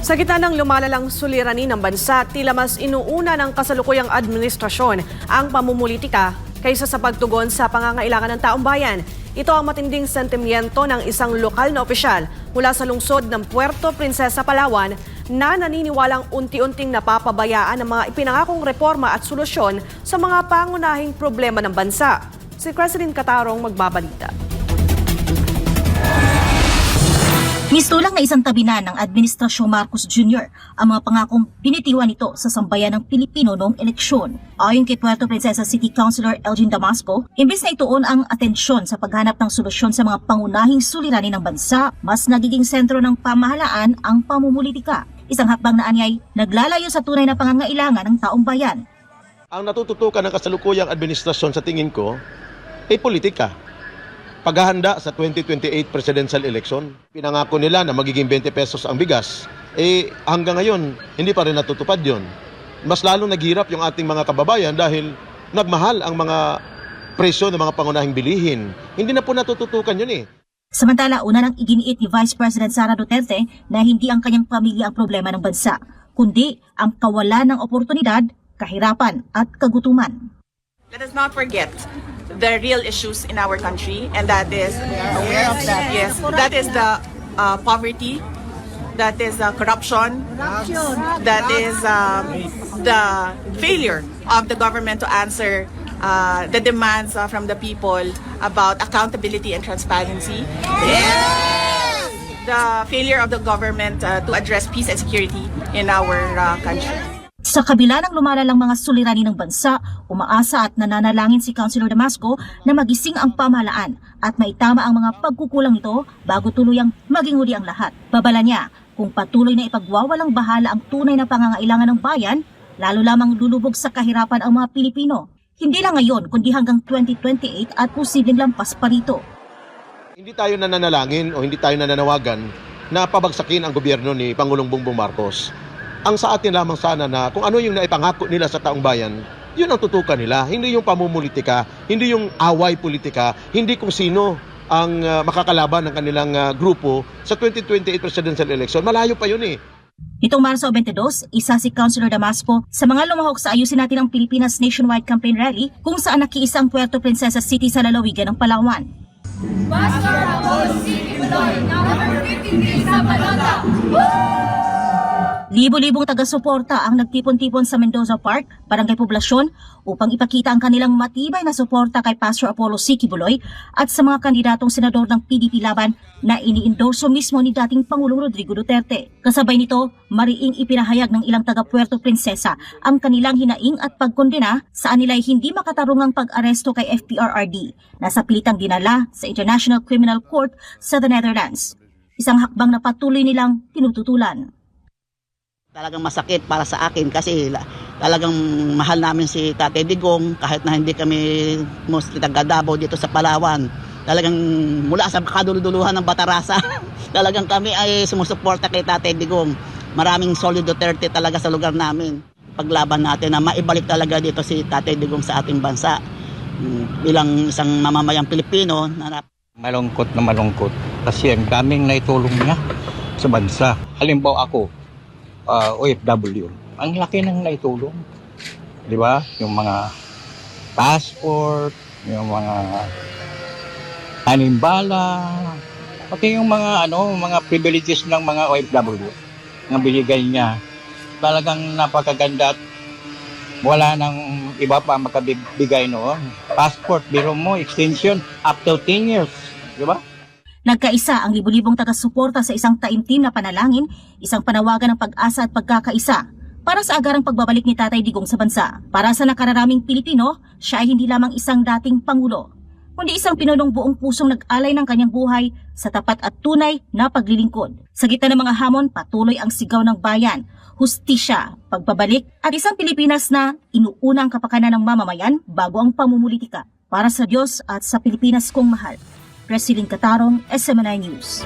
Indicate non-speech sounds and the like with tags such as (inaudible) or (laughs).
Sa gitna ng lumalalang suliranin ng bansa, tila mas inuuna ng kasalukuyang administrasyon ang pamumulitika kaysa sa pagtugon sa pangangailangan ng taong bayan. Ito ang matinding sentimiento ng isang lokal na opisyal mula sa lungsod ng Puerto Princesa, Palawan na naniniwalang unti-unting napapabayaan ang mga ipinangakong reforma at solusyon sa mga pangunahing problema ng bansa. Si President Katarong magbabalita. Mistulang na isang tabi na ng Administrasyong Marcos Jr. ang mga pangakong binitiwan nito sa sambayan ng Pilipino noong eleksyon. Ayon kay Puerto Princesa City Councilor Elgin Damasco, imbes na ituon ang atensyon sa paghanap ng solusyon sa mga pangunahing suliranin ng bansa, mas nagiging sentro ng pamahalaan ang pamumulitika. Isang hakbang na anyay naglalayo sa tunay na pangangailangan ng taong bayan. Ang natututukan ng kasalukuyang administrasyon sa tingin ko ay politika. Paghahanda sa 2028 presidential election, pinangako nila na magiging 20 pesos ang bigas. Eh hanggang ngayon, hindi pa rin natutupad yon. Mas lalong naghirap yung ating mga kababayan dahil nagmahal ang mga presyo ng mga pangunahing bilihin. Hindi na po natututukan yun eh. Samantala, una nang iginiit ni Vice President Sara Duterte na hindi ang kanyang pamilya ang problema ng bansa, kundi ang kawalan ng oportunidad, kahirapan at kagutuman. Let us not forget the real issues in our country, and that is aware of that. Yes, that is the uh, poverty, that is uh, corruption, that is um, the failure of the government to answer uh, the demands uh, from the people about accountability and transparency. And the failure of the government uh, to address peace and security in our uh, country. Sa kabila ng lumalalang mga suliranin ng bansa, umaasa at nananalangin si Councilor Damasco na magising ang pamahalaan at maitama ang mga pagkukulang nito bago tuluyang maging huli ang lahat. Babala niya, kung patuloy na ipagwawalang bahala ang tunay na pangangailangan ng bayan, lalo lamang lulubog sa kahirapan ang mga Pilipino. Hindi lang ngayon, kundi hanggang 2028 at posibleng lampas pa rito. Hindi tayo nananalangin o hindi tayo nananawagan na pabagsakin ang gobyerno ni Pangulong Bongbong Marcos. Ang sa atin lamang sana na kung ano yung naipangako nila sa taong bayan, yun ang tutukan nila. Hindi yung pamumulitika, hindi yung away politika, hindi kung sino ang ah, makakalaban ng kanilang ah, grupo sa 2028 presidential election. Malayo pa yun eh. Nitong Marso 22, isa si Councilor Damasco sa mga lumahok sa ayusin natin ang Pilipinas Nationwide Campaign Rally kung saan nakiisa ang Puerto Princesa City sa lalawigan ng Palawan. Pastor Apollo City Buloy, number 53 sa Balota. Libo-libong taga-suporta ang nagtipon-tipon sa Mendoza Park, Barangay Poblasyon, upang ipakita ang kanilang matibay na suporta kay Pastor Apollo C. Kibuloy at sa mga kandidatong senador ng PDP laban na ini-endorso mismo ni dating Pangulong Rodrigo Duterte. Kasabay nito, mariing ipinahayag ng ilang taga Puerto Princesa ang kanilang hinaing at pagkondena sa anilay hindi makatarungang pag-aresto kay FPRRD na sa pilitang dinala sa International Criminal Court sa the Netherlands. Isang hakbang na patuloy nilang tinututulan. Talagang masakit para sa akin kasi la- talagang mahal namin si Tate Digong kahit na hindi kami mostly taga Davao dito sa Palawan. Talagang mula sa kaduluduluhan ng Batarasa, (laughs) talagang kami ay sumusuporta kay Tate Digong. Maraming solid Duterte talaga sa lugar namin. Paglaban natin na maibalik talaga dito si Tate Digong sa ating bansa. Mm, Bilang isang mamamayang Pilipino na malungkot na malungkot kasi ang daming naitulong niya sa bansa. Halimbawa ako, uh, OFW, ang laki ng naitulong. Di ba? Yung mga passport, yung mga tanimbala, pati yung mga ano, mga privileges ng mga OFW na binigay niya. Talagang napakaganda at wala nang iba pa makabigay noon. Passport, biro mo, extension, up to 10 years. Di ba? Nagkaisa ang libu-libong taga-suporta sa isang taimtim na panalangin, isang panawagan ng pag-asa at pagkakaisa para sa agarang pagbabalik ni Tatay Digong sa bansa. Para sa nakararaming Pilipino, siya ay hindi lamang isang dating Pangulo, kundi isang pinunong buong pusong nag-alay ng kanyang buhay sa tapat at tunay na paglilingkod. Sa gitna ng mga hamon, patuloy ang sigaw ng bayan, hustisya, pagbabalik at isang Pilipinas na inuuna ang kapakanan ng mamamayan bago ang pamumulitika. Para sa Diyos at sa Pilipinas kong mahal. President Katarong, SMNI News.